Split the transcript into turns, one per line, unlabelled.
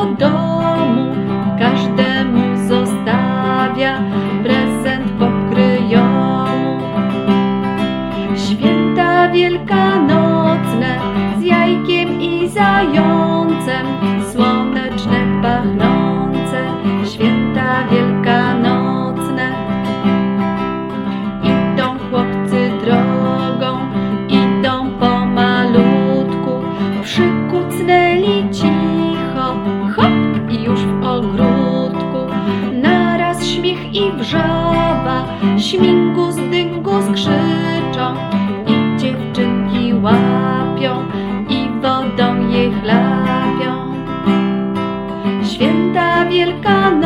do domu, każdemu zostawia prezent pokryjomu. Święta wielkanocne z jajkiem i zajączkiem żaba, śmigus, dyngus krzyczą i dziewczynki łapią i wodą je chlapią. Święta Wielkanoc